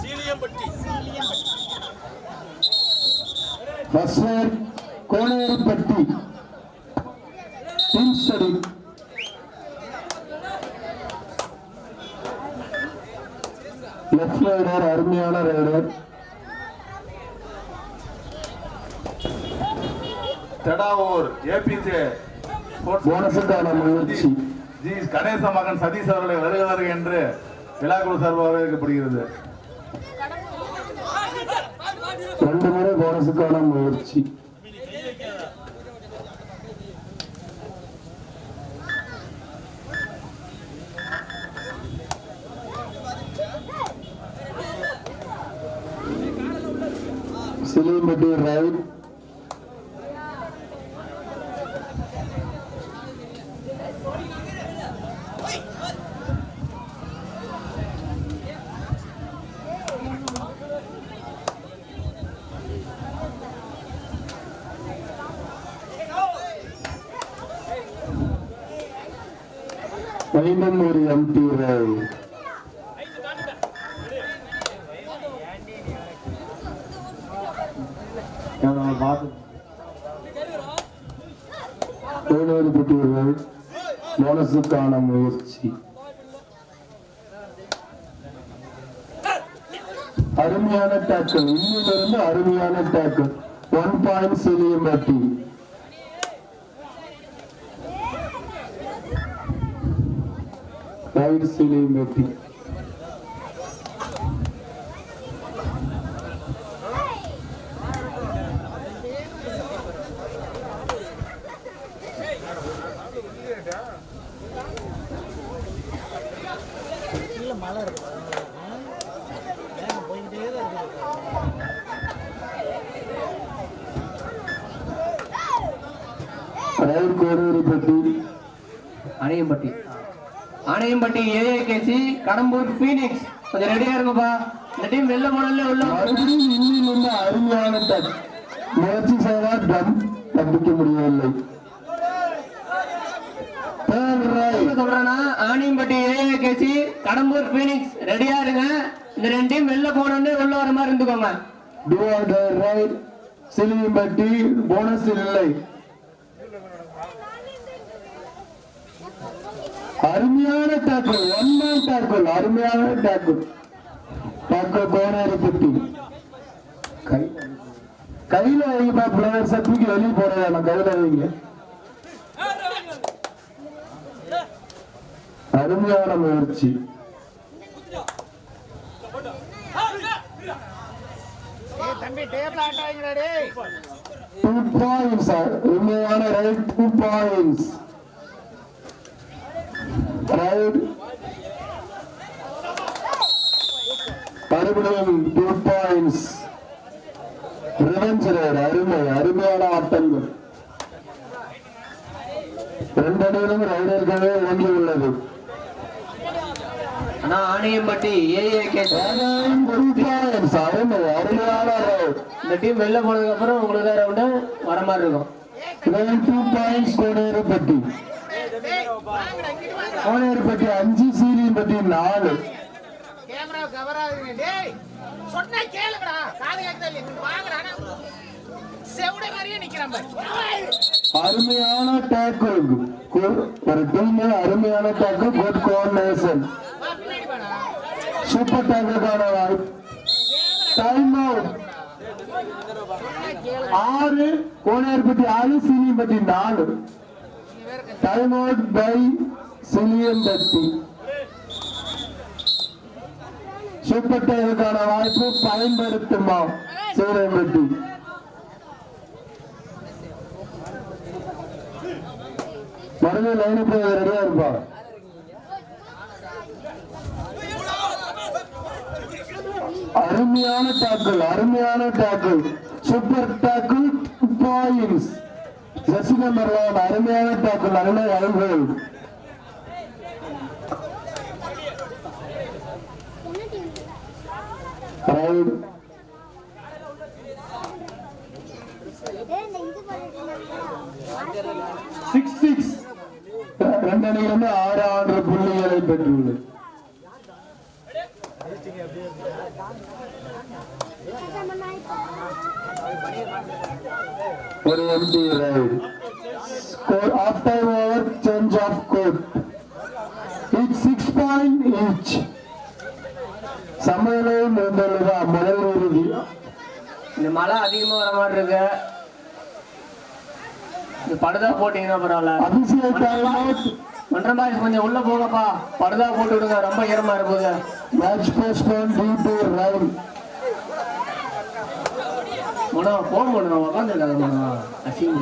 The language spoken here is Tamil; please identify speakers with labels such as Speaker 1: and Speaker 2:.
Speaker 1: Seeliyampatti Seeliyampatti
Speaker 2: பஸ்வர் Koneripatti team study left raider அருமையான ரைடர்
Speaker 3: தெடாவூர் ஏபிஜே
Speaker 2: போனஸுக்கான முயற்சி
Speaker 3: ஜி கணேச மகன் சதீஷ் அவர்களை வருக வருக என்று விழாக்குழு சார்பாக வரவேற்கப்படுகிறது
Speaker 2: ரெண்டு முறை போனஸுக்கான முயற்சி சிலிம்பட்டி ரைட் மீண்டும் ஒரு எம்டி ரைட் கோனேரிப்பட்டியர்கள் போனஸுக்கான முயற்சி. அருமையான டேக்கிள் இன்னிலிருந்து அருமையான tackle one point Siliyampatti raid Siliyampatti
Speaker 4: கீழே மழை இருக்கு போய்கிட்டே தான் இருக்குது.
Speaker 2: Raid Koneripatti
Speaker 5: Anaiyampatti Anaiyampatti AAKC Kadambur Phoenix கொஞ்சம் ரெடியா இருங்கப்பா. இந்த டீம் வெளில போனாலே உள்ள
Speaker 2: மறுபடியும் இன்னிலிருந்து அருமையான முயற்சி செய்தால் டம் தப்பிக்க முடியவில்லை. Right.
Speaker 5: சொல்றேன்னா ஆனியம்பட்டி ஏஏகேசி கடம்பூர் பீனிக்ஸ் ரெடியா இருங்க. இந்த ரெண்டு டீம் வெளில போனோடனே உள்ள வர மாதிரி இருந்துக்கோங்க.
Speaker 2: Do or die right. Siliyampatti? Bonus இல்லை. அருமையான டாக்கிள் ஒன் மேன் டாக்கிள் அருமையான டாக்கிள் டாக்கிள் கோனாரி கை கையில வைப்பா பிளேயர்ஸை தூக்கி வெளியே போட வேணாம் கையில வைங்க. அருமையான முயற்சி. டூ பாயிண்ட்ஸ் உண்மையான ரைட் டூ பாயிண்ட்ஸ் ரைட் மறுபடியும் டூ பாயிண்ட்ஸ் ரிவெஞ்ச் ரைட் அருமை அருமையான ஆட்டங்கள். ரெண்டு அணியிலும் ரைடர்களே
Speaker 5: ஆனா ஆணையம்பட்டி ஏஏகேசி
Speaker 2: டூ பாயிண்ட்ஸ் அருமை அருமையான ரைட்
Speaker 5: இந்த டீம் வெளில போனதுக்கு அப்புறம் உங்களுக்கு வேற ரவுண்டு வர மாதிரி இருக்கும்.
Speaker 2: டூ பாயிண்ட்ஸ் கோனேரிப்பட்டி கோனேரிப்பட்டி அஞ்சு சீலியம்பட்டி நாலு அருமையான டேக்கிள் ஒரு டீம் அருமையான டேக்கிள் குட் கோஆர்டினேஷன் சூப்பர் டேக்கிளுக்கான வாய்ப்பு டைம் அவுட் ஆறு கோனேர்பட்டி ஆறு சீலியம்பட்டி நாலு. Time out by Seeliyampatti super டேக்கிளுக்கான வாய்ப்பு பயன்படுத்துமா சீலியம்பட்டி மறுபடியும் லைன் போய் ரெடியா இருப்பா அருமையான டாக்கிள் அருமையான டாக்கிள் சூப்பர் டாக்கிள் பாயிண்ட்ஸ் ஜசிகா மர்வான் அருமையான டாக்கிள் அருமை அருள்கள். ரைட் சிக்ஸ் சிக்ஸ் ரெண்டு அணிகளுமே ஆறு ஆறு புள்ளிகளை பெற்றுள்ளது. ஒரு empty raid score of time over change of court it six point each சமையலையும் இருந்துள்ளதா முதல் இறுதி.
Speaker 5: இந்த மழை அதிகமா வர மாதிரி இருக்கு. இந்த படுதா போட்டீங்கன்னா பரவாயில்ல?
Speaker 2: அபிஷேக் டைம் அவுட்
Speaker 5: ஒன்றரை மாதிரி கொஞ்சம் உள்ள போங்கப்பா. படுதா போட்டு விடுங்க ரொம்ப ஈரமா இருக்குது
Speaker 2: match postpone due to rain
Speaker 5: Mano phone பண்ணுங்க உட்காந்துருக்காங்க மனோ அசிங்க